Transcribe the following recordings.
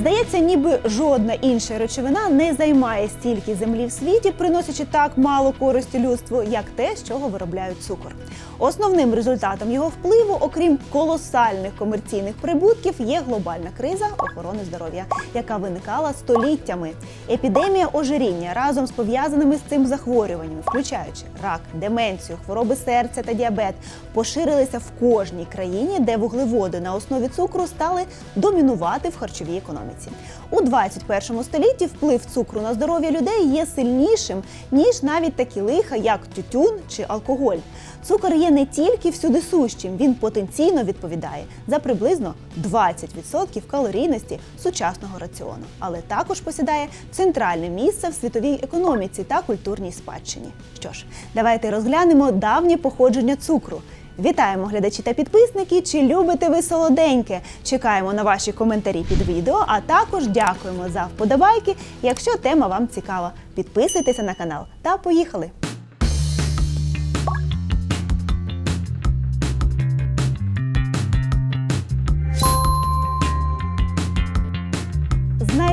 Здається, ніби жодна інша речовина не займає стільки землі в світі, приносячи так мало користі людству, як те, з чого виробляють цукор. Основним результатом його впливу, окрім колосальних комерційних прибутків, є глобальна криза охорони здоров'я, яка виникала століттями. Епідемія ожиріння разом з пов'язаними з цим захворюваннями, включаючи рак, деменцію, хвороби серця та діабет, поширилися в кожній країні, де вуглеводи на основі цукру стали домінувати в харчовій економіці. У 21 столітті вплив цукру на здоров'я людей є сильнішим ніж навіть такі лиха, як тютюн чи алкоголь. Цукор є не тільки всюди сущим, він потенційно відповідає за приблизно 20% калорійності сучасного раціону, але також посідає центральне місце в світовій економіці та культурній спадщині. Що ж, давайте розглянемо давнє походження цукру. Вітаємо глядачі та підписники! Чи любите ви солоденьке? Чекаємо на ваші коментарі під відео, а також дякуємо за вподобайки. Якщо тема вам цікава, підписуйтеся на канал та поїхали!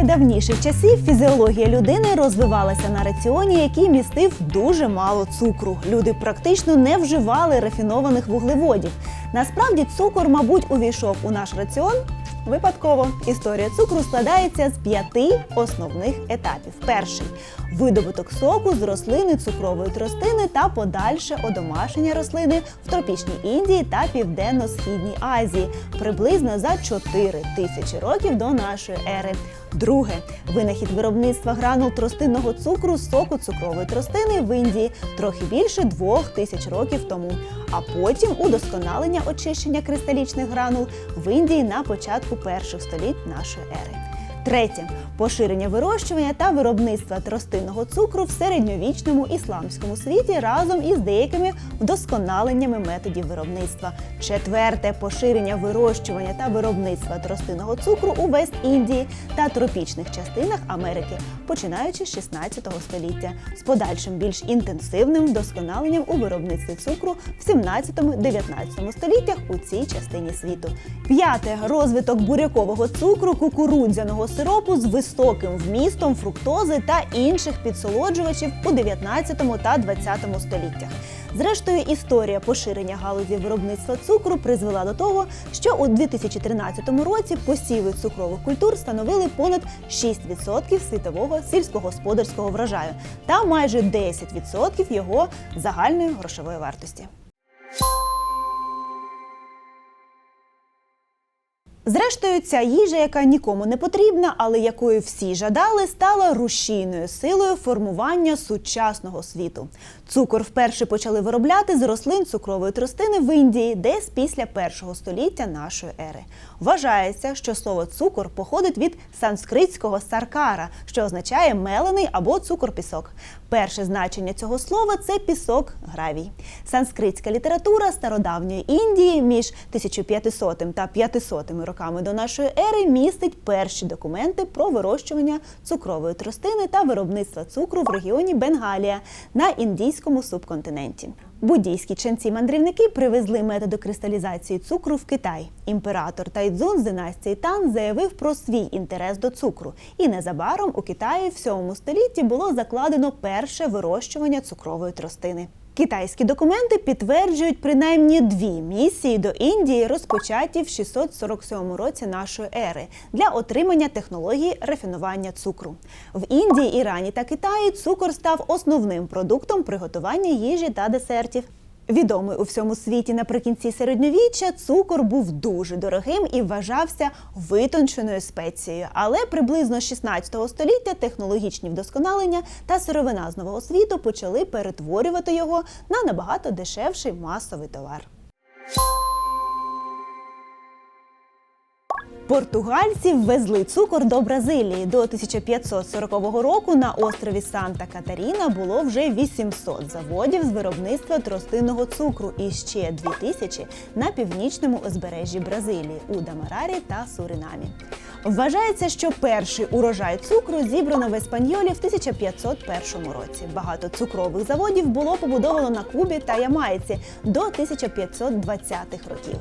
Найдавніших часів фізіологія людини розвивалася на раціоні, який містив дуже мало цукру. Люди практично не вживали рафінованих вуглеводів. Насправді, цукор, мабуть, увійшов у наш раціон. Випадково історія цукру складається з п'яти основних етапів. Перший видобуток соку з рослини цукрової тростини та подальше одомашення рослини в тропічній Індії та південно-східній Азії приблизно за 4 тисячі років до нашої ери. Друге винахід виробництва гранул тростинного цукру з соку цукрової тростини в Індії трохи більше двох тисяч років тому. А потім удосконалення очищення кристалічних гранул в Індії на початку перших століть нашої ери. Третє поширення вирощування та виробництва тростинного цукру в середньовічному ісламському світі разом із деякими вдосконаленнями методів виробництва. Четверте поширення вирощування та виробництва тростинного цукру у Вест-Індії та тропічних частинах Америки, починаючи з 16 століття, з подальшим більш інтенсивним вдосконаленням у виробництві цукру в 17-19 століттях у цій частині світу. П'яте розвиток бурякового цукру, кукурудзяного сиропу з високим вмістом фруктози та інших підсолоджувачів у 19 та 20 століттях. Зрештою, історія поширення галузі виробництва цукру призвела до того, що у 2013 році посіви цукрових культур становили понад 6% світового сільськогосподарського врожаю та майже 10% його загальної грошової вартості. Зрештою, ця їжа, яка нікому не потрібна, але якою всі жадали, стала рушійною силою формування сучасного світу. Цукор вперше почали виробляти з рослин цукрової тростини в Індії, десь після першого століття нашої ери. Вважається, що слово цукор походить від санскритського саркара, що означає мелений або цукор-пісок. Перше значення цього слова це пісок гравій. Санскритська література стародавньої Індії між 1500 та 500 роками до нашої ери містить перші документи про вирощування цукрової тростини та виробництва цукру в регіоні Бенгалія на індійському субконтиненті. Буддійські ченці-мандрівники привезли методи кристалізації цукру в Китай. Імператор Тайдзун з династії Тан заявив про свій інтерес до цукру. І незабаром у Китаї в 7 столітті було закладено перше вирощування цукрової тростини. Китайські документи підтверджують принаймні дві місії до Індії, розпочаті в 647 році нашої ери для отримання технології рафінування цукру. В Індії, Ірані та Китаї цукор став основним продуктом приготування їжі та десертів. Відомий у всьому світі наприкінці середньовіччя цукор був дуже дорогим і вважався витонченою спецією. Але приблизно з 16 століття технологічні вдосконалення та сировина з нового світу почали перетворювати його на набагато дешевший масовий товар. Португальці ввезли цукор до Бразилії. До 1540 року на острові Санта-Катаріна було вже 800 заводів з виробництва тростинного цукру і ще 2000 на північному узбережжі Бразилії у Дамарарі та Суринамі. Вважається, що перший урожай цукру зібрано в Еспаньолі в 1501 році. Багато цукрових заводів було побудовано на Кубі та Ямайці до 1520-х років.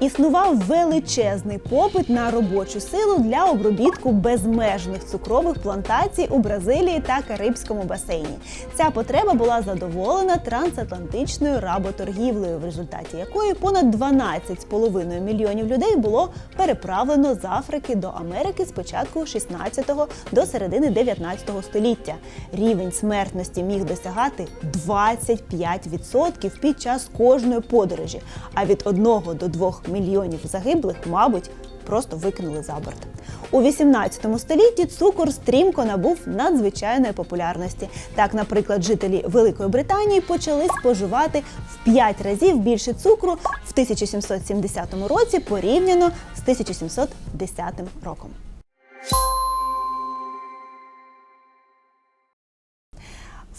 Існував величезний попит на робочу силу для обробітку безмежних цукрових плантацій у Бразилії та Карибському басейні. Ця потреба була задоволена трансатлантичною работоргівлею, в результаті якої понад 12,5 мільйонів людей було переправлено з Африки до Америки з початку 16-го до середини 19-го століття. Рівень смертності міг досягати 25% під час кожної подорожі, а від 1 до 2 мільйонів загиблих, мабуть, просто викинули за борт. У 18 столітті цукор стрімко набув надзвичайної популярності. Так, наприклад, жителі Великої Британії почали споживати в 5 разів більше цукру в 1770 році порівняно з 1710 роком.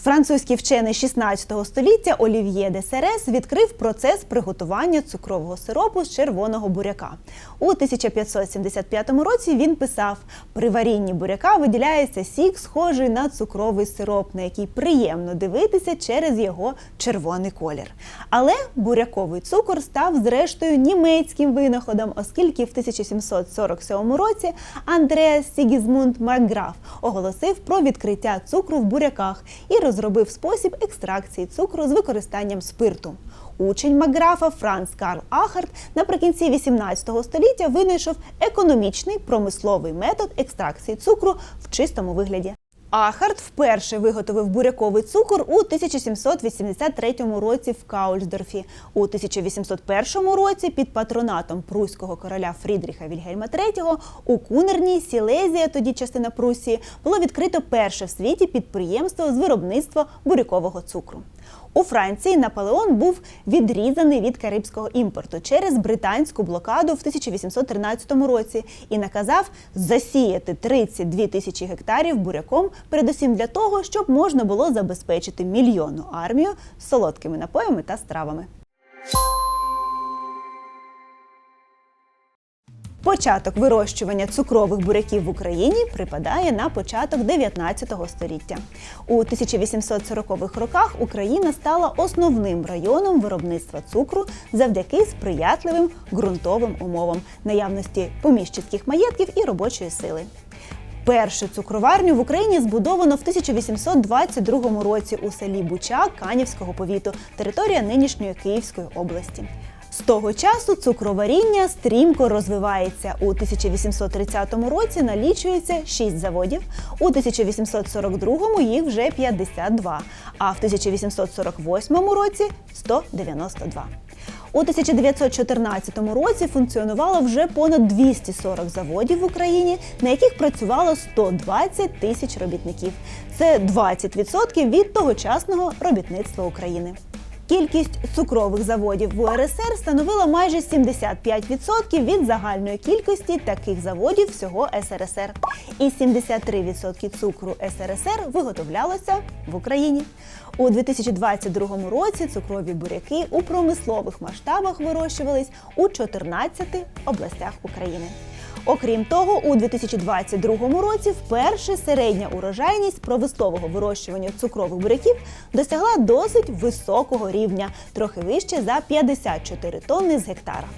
Французький вчений 16 століття Олів'є де Серес відкрив процес приготування цукрового сиропу з червоного буряка. У 1575 році він писав: при варінні буряка виділяється сік, схожий на цукровий сироп, на який приємно дивитися через його червоний колір. Але буряковий цукор став зрештою німецьким винаходом, оскільки в 1747 році Андреас Сігізмунд Макграф оголосив про відкриття цукру в буряках і розробив спосіб екстракції цукру з використанням спирту. Учень Макграфа Франц Карл Ахарт наприкінці 18 століття винайшов економічний промисловий метод екстракції цукру в чистому вигляді. Ахарт вперше виготовив буряковий цукор у 1783 році в Каульсдорфі. У 1801 році під патронатом пруського короля Фрідріха Вільгельма III у Кунерні, Сілезія, тоді частина Прусії, було відкрито перше в світі підприємство з виробництва бурякового цукру. У Франції Наполеон був відрізаний від карибського імпорту через британську блокаду в 1813 році і наказав засіяти 32 тисячі гектарів буряком, передусім для того, щоб можна було забезпечити мільйонну армію солодкими напоями та стравами. Початок вирощування цукрових буряків в Україні припадає на початок 19 століття. У 1840-х роках Україна стала основним районом виробництва цукру завдяки сприятливим ґрунтовим умовам, наявності поміщицьких маєтків і робочої сили. Першу цукроварню в Україні збудовано в 1822 році у селі Бучак Канівського повіту, територія нинішньої Київської області. З того часу цукроваріння стрімко розвивається. У 1830 році налічується 6 заводів, у 1842 їх вже 52, а в 1848 році 192. У 1914 році функціонувало вже понад 240 заводів в Україні, на яких працювало 120 тисяч робітників. Це 20% від тогочасного робітництва України. Кількість цукрових заводів в УРСР становила майже 75% від загальної кількості таких заводів всього СРСР. І 73% цукру СРСР виготовлялося в Україні. У 2022 році цукрові буряки у промислових масштабах вирощувались у 14 областях України. Окрім того, у 2022 році вперше середня урожайність промислового вирощування цукрових буряків досягла досить високого рівня, трохи вище за 54 тонни з гектара.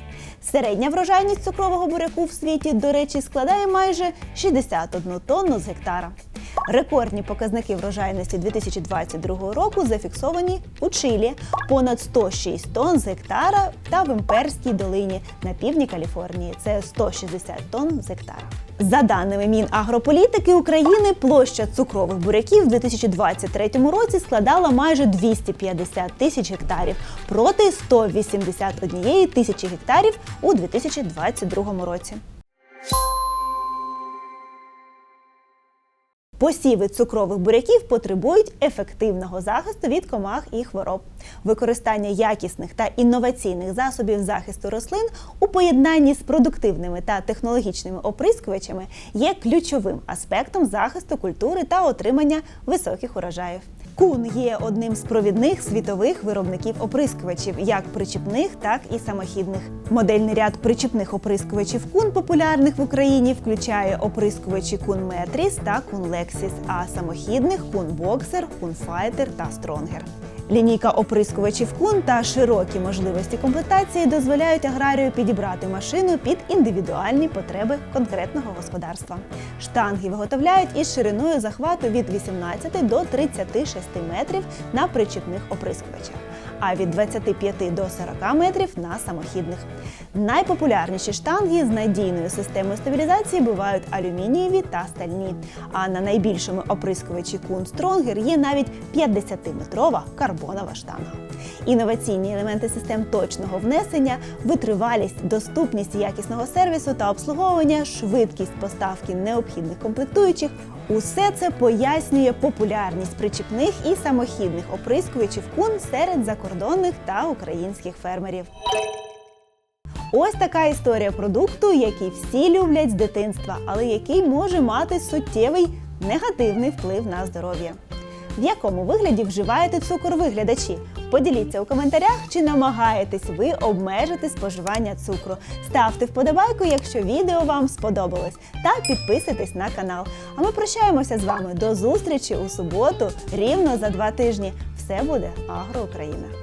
Середня врожайність цукрового буряку в світі, до речі, складає майже 61 тонну з гектара. Рекордні показники врожайності 2022 року зафіксовані у Чилі понад 106 тонн з гектара та в Імперській долині на півдні Каліфорнії. Це 160 тонн з гектара. За даними Мінагрополітики України, площа цукрових буряків у 2023 році складала майже 250 тисяч гектарів проти 181 тисячі гектарів у 2022 році. Посіви цукрових буряків потребують ефективного захисту від комах і хвороб. Використання якісних та інноваційних засобів захисту рослин у поєднанні з продуктивними та технологічними оприскувачами є ключовим аспектом захисту культури та отримання високих урожаїв. Кун є одним з провідних світових виробників оприскувачів, як причіпних, так і самохідних. Модельний ряд причіпних оприскувачів кун популярних в Україні включає оприскувачі кун Метріс та кун Лексіс, а самохідних кун Боксер, кун Файтер та Стронгер. Лінійка оприскувачів кун та широкі можливості комплектації дозволяють аграрію підібрати машину під індивідуальні потреби конкретного господарства. Штанги виготовляють із шириною захвату від 18 до 36 метрів на причіпних оприскувачах, а від 25 до 40 метрів на самохідних. Найпопулярніші штанги з надійною системою стабілізації бувають алюмінієві та стальні. А на найбільшому оприскувачі Кун Стронгер є навіть 50-метрова карбонова штанга. Інноваційні елементи систем точного внесення, витривалість, доступність якісного сервісу та обслуговування, швидкість поставки необхідних комплектуючих усе це пояснює популярність причіпних і самохідних оприскувачів кун серед закордонних та українських фермерів. Ось така історія продукту, який всі люблять з дитинства, але який може мати суттєвий негативний вплив на здоров'я. В якому вигляді вживаєте цукор ви, глядачі? Поділіться у коментарях, чи намагаєтесь ви обмежити споживання цукру. Ставте вподобайку, якщо відео вам сподобалось, та підписуйтесь на канал. А ми прощаємося з вами до зустрічі у суботу, рівно за два тижні. Все буде Агро Україна!